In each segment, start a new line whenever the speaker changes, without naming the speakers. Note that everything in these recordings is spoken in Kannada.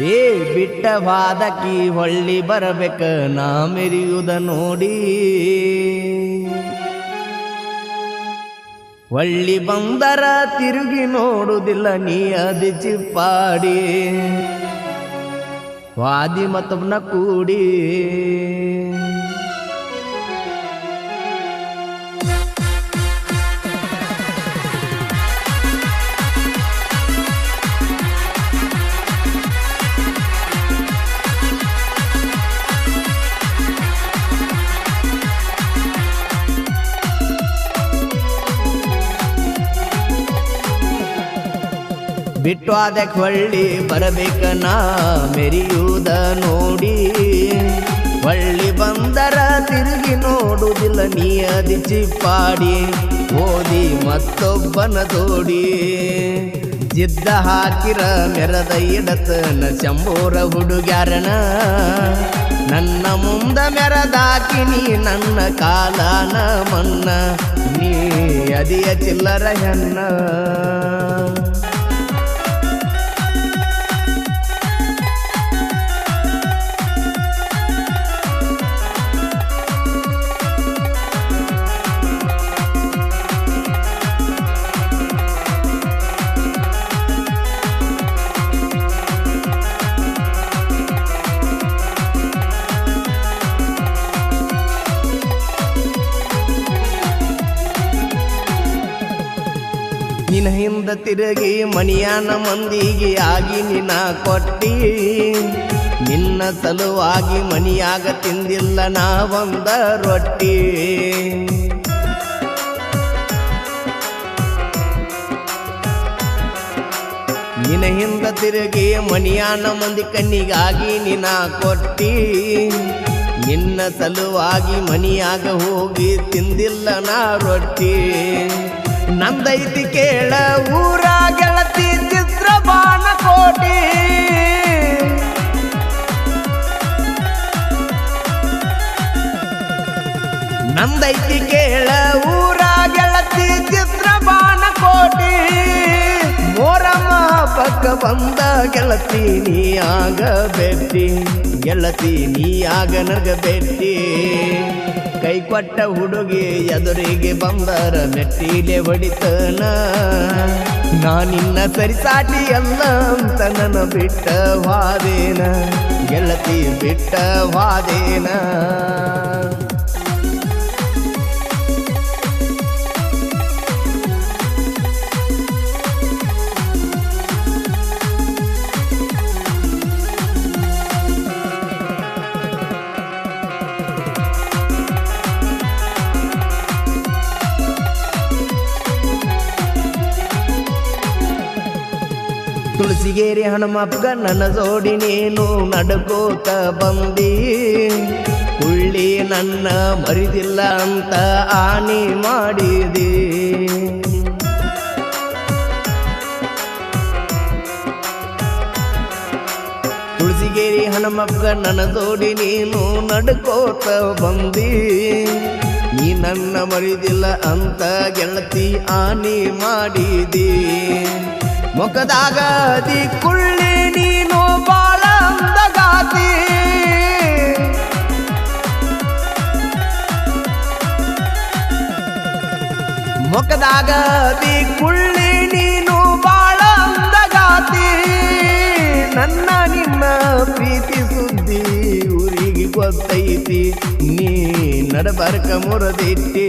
ಏ, ಬಿಟ್ಟ ವಾದಕಿ ಹೊಳ್ಳಿ ಬರಬೇಕ, ನಾ ಮೆರಿಯುವುದ ನೋಡಿ. ಹೊಳ್ಳಿ ಬಂದರ ತಿರುಗಿ ನೋಡುವುದಿಲ್ಲ ನೀ ಅದಿ ಚಿಪ್ಪಾಡಿ. ವಾದಿ ಮತ್ತೊಬ್ನ ಕೂಡಿ. ಬಿಟ್ಟು ಅದಕ್ಕೆ ಹೊಳ್ಳಿ ಬರಬೇಕ ನಾ ಮೆರಿಯುವುದ ನೋಡಿ. ಹೊಳ್ಳಿ ಬಂದರ ತಿರುಗಿ ನೋಡುವುದಿಲ್ಲ ನೀ ಅದಿ ಚಿಪ್ಪಾಡಿ. ಓದಿ ಮತ್ತೊಬ್ಬನ ತೋಡಿ. ಜಿದ್ದ ಹಾಕಿರ ಮೆರದ ಇಡತನ ಚಂಬೋರ ಹುಡುಗ್ಯಾರನ. ನನ್ನ ಮುಂದ ಮೆರದಾಕಿ ನೀ ನನ್ನ ಕಾಲನ ಮನ್ನ. ನೀ ಅದಿಯ ಚಿಲ್ಲರ ಹೆಣ್ಣ. ನಿನ್ನ ಹಿಂದ ತಿರುಗಿ ಮಣಿಯಾನ ಮಂದಿಗೆ ಆಗಿ ನಿನ್ನ ಕೊಟ್ಟಿ. ನಿನ್ನ ಸಲುವಾಗಿ ಮಣಿಯಾಗ ತಿಂದಿಲ್ಲ ನಾ ಒಂದ ರೊಟ್ಟಿ. ನಿನ್ನ ಹಿಂದ ತಿರುಗಿ ಮಣಿಯಾನ ಮಂದಿ ಕಣ್ಣಿಗಾಗಿ ನಿನ್ನ ಕೊಟ್ಟಿ. ನಿನ್ನ ಸಲುವಾಗಿ ಮನಿಯಾಗ ಹೋಗಿ ತಿಂದಿಲ್ಲ ನಾ ರೊಟ್ಟಿ. ನಂದೈತಿ ಕೇಳ ಊರ ಗೆಳತಿ ಚಿತ್ರ ಬಾಣ ಕೋಟಿ ನಂದೈತಿ ಕೇಳ ಊರ ಗೆಳತಿ ಚಿತ್ರ ಬಾಣ ಕೋಟಿ ಮೋರಮ್ಮ ಪಕ್ಕ ಬಂದ ಗೆಳತಿ ನೀ ಆಗ ಬೆಟ್ಟಿ ಗೆಳತಿ ನೀ ಆಗ ನಗ ಬೆಟ್ಟಿ ಕೈ ಕೊಟ್ಟ ಹುಡುಗಿ ಎದುರಿಗೆ ಬಂದರ ಮೆಟ್ಟಿಲೆ ಹೊಡಿತನ. ನಾನಿನ್ನ ಸರಿಸಾಟಿ ಅಲ್ಲ ಅಂತ ನನ್ನ ಬಿಟ್ಟ ವಾದೇನ. ಗೆಳತಿ ಬಿಟ್ಟ ವಾದೇನ. ತುಳಸಿಗೇರಿ ಹನುಮಪ್ಪ ನನ್ನ ಜೋಡಿ ನೀನು ನಡ್ಕೋತ ಬಂದಿ. ಹುಳ್ಳಿ ನನ್ನ ಮರಿದಿಲ್ಲ ಅಂತ ಆನಿ ಮಾಡಿದಿ. ತುಳಸಿಗೇರಿ ಹನುಮಪ್ಪ ನನ್ನ ಜೋಡಿ ನೀನು ನಡ್ಕೋತ ಬಂದಿ. ನೀ ನನ್ನ ಮರಿದಿಲ್ಲ ಅಂತ ಗೆಳತಿ ಆನಿ ಮಾಡಿದಿ. ಮುಖದಾಗ ಕುಳ್ಳಿ ನೀನು ಬಾಳ ಅಂದಗಾತಿ ಮುಖದಾಗ ಕುಳ್ಳಿ ನೀನು ಬಾಳ ಅಂದಗಾತಿ ನನ್ನ ನಿನ್ನ ಪ್ರೀತಿ ಸುದ್ದಿ ಊರಿಗೆ ಗೊತ್ತೈತಿ, ನೀ ನಡಬರ್ಕ ಮುರದಿಟ್ಟಿ.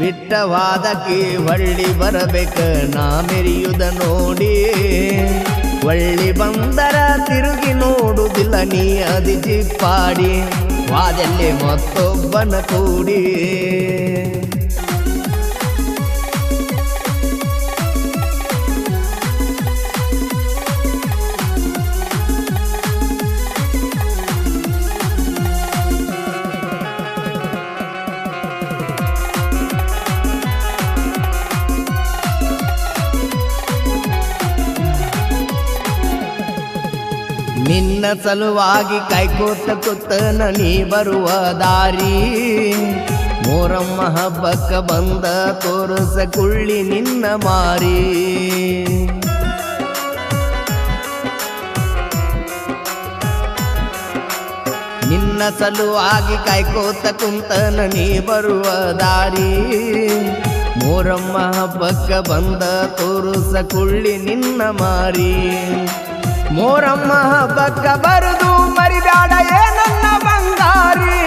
ಬಿಟ್ಟವಾದಕ್ಕೆ ಹೊಳ್ಳಿ ಬರಬೇಕ, ನಾ ಮೆರಿಯುದ ನೋಡಿ. ಒಳ್ಳಿ ಬಂದರ ತಿರುಗಿ ನೋಡುವುದಿಲ್ಲ ನೀ ಅದಿಜಿ ಪಾಡಿ ವಾದಲ್ಲಿ ಮತ್ತೊಬ್ಬನ ಕೂಡಿ. ನಿನ್ನ ಸಲುವಾಗಿ ಕೈಕೋತ ಕುತ್ತನ ನೀ ಬರುವ ದಾರಿ. ಮೋರಮ್ಮ ಹಬ್ಬಕ್ಕ ಬಂದ ತೋರಿಸ ಕುಳ್ಳಿ ನಿನ್ನ ಮಾರಿ. ನಿನ್ನ ಸಲುವಾಗಿ ಕಾಯ್ಕೋತ ಕುಂತನ ನೀ ಬರುವ ದಾರಿ. ಮೋರಮ್ಮ ಹಬ್ಬಕ್ಕ ಬಂದ ತೋರಿಸ ಕುಳ್ಳಿ ನಿನ್ನ ಮಾರಿ. ಮೋರಮ್ಮ ಹಬ್ಬಕ್ಕ ಬರುದು ಮರಿಬ್ಯಾಡ, ಏ ನನ್ನ ಬಂಗಾರಿ.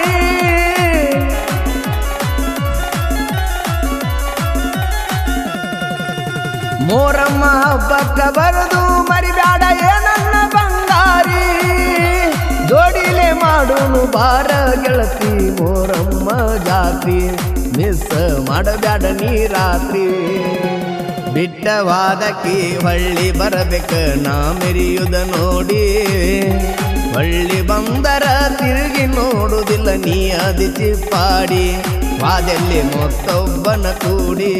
ಮೋರಮ್ಮ ಹಬ್ಬಕ್ಕ ಬರುದು ಮರಿಬ್ಯಾಡ, ಏ ನನ್ನ ಬಂಗಾರಿ. ದೋಡಿಲೆ ಮಾಡುನು ಬಾರ ಗೆಳತಿ, ಮೋರಮ್ಮ ಜಾತಿ ಮಿಸ್ ಮಾಡಬ್ಯಾಡ ನೀ ರಾತ್ರಿ. ಬಿಟ್ಟವಾದಕಿ ಹಳ್ಳಿ ಬರಬೇಕು. ನಾ ಮೆರಿಯುದ ನೋಡಿ. ಹಳ್ಳಿ ಬಂದರ ತಿರುಗಿ ನೋಡುವುದಿಲ್ಲ ನೀ ಅದಿ ಪಾಡಿ ವಾದೆಲ್ಲಿ ಮತ್ತೊಬ್ಬನ ಕೂಡಿ.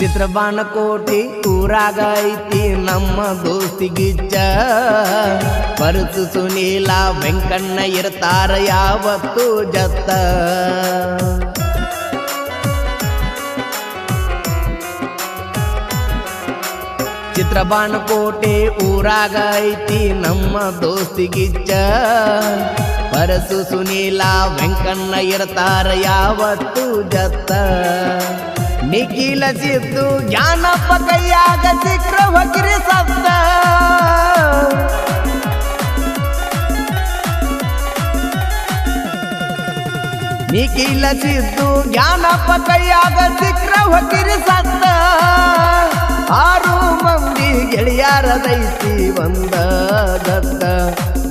ಚಿತ್ರಬಾಣ ಕೋಟಿ ಊರಾಗ ಐತಿ ನಮ್ಮ ದೋಸ್ತಿಗಿಚ್ಚ ಪರಸು ಸುನೀಲ ವೆಂಕಣ್ಣ ಇರ್ತಾರ ಯಾವತ್ತು ಜತ್ತ. ಚಿತ್ರಬಾಣ ಕೋಟೆ ಊರಾಗ ಐತಿ ನಮ್ಮ ದೋಸ್ತಿಗಿಚ್ಚ ಪರಸು ಸುನೀಲ ವೆಂಕಣ್ಣ ಇರ್ತಾರ ಯಾವತ್ತು ಜತ್ತ. ನಿಖಿಲ ಸಿದ್ದು ಜ್ಞಾನಪ್ಪ ಕೈಯಾಗ ಸಿಕ್ರ ಹೊಗಿರಿ ಸತ್ತ. ನಿಖಿಲ ಸಿದ್ದು ಜ್ಞಾನಪ್ಪ ಕೈಯಾಗ ಸಿಕ್ರ ಹೊಗಿರಿ ಸತ್ತ. ಆರು ಮಂದಿ ಗೆಳೆಯರದೈತಿ ಬಂದ ದತ್ತ.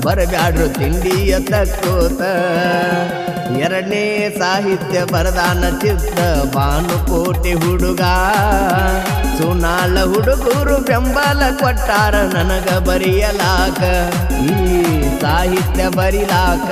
ಬರಬ್ಯಾಡ್ರು ತಿಂಡಿಯ ತಕ್ಕೋತ ಎರಡನೇ ಸಾಹಿತ್ಯ ಬರದಾನ ಚಿತ್ತ ಭಾನುಕೋಟೆ ಹುಡುಗ. ಸುನಾಳ ಹುಡುಗರು ಬೆಂಬಲ ಕೊಟ್ಟಾರ ನನಗ ಬರೆಯಲಾಕ. ಈ ಸಾಹಿತ್ಯ ಬರಿಲಾಕ.